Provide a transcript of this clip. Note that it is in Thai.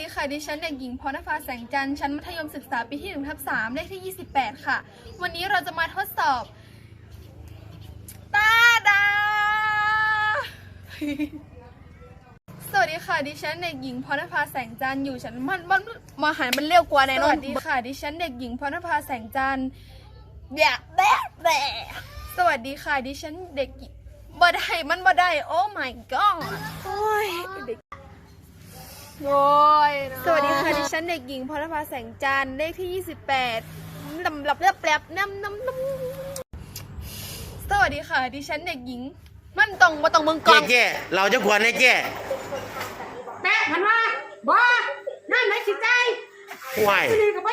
ดีค่ะ ดิฉันเด็กหญิงพรณภาแสงจันทร์ชั้นมัธยมศึกษาปีที่1ทับ3เลขที่ 28 ค่ะ วันนี้เราจะมาทดสอบตาดา สวัสดีค่ะ ดิฉันเด็กหญิงพรณภาแสงจันทร์อยู่ชั้นมันมันมาหันมันเร็วกว่าแน่นอนสวัสดีค่ะ ดิฉันเด็กหญิงพรณภาแสงจันทร์แบะแบะแบะสวัสดีค่ะ ดิฉันเด็กบ่ได้มันบ่ได้ โอ้ my god โอ้ยสวัสดีค่ะดิฉันเด็กหญิงพรภาแสงจันทร์เลขที่ 28ลำลับเรียบแปรบน้ำน้ำน้ำสวัสดีค่ะดิฉันเด็กหญิง มันตรงมาตรงเมืองกเจ๊องเจ๊เราจะควรให้เจ๊แปะมันว่าบ่นั่นไหนสิใจห่วย นี่ก็บ่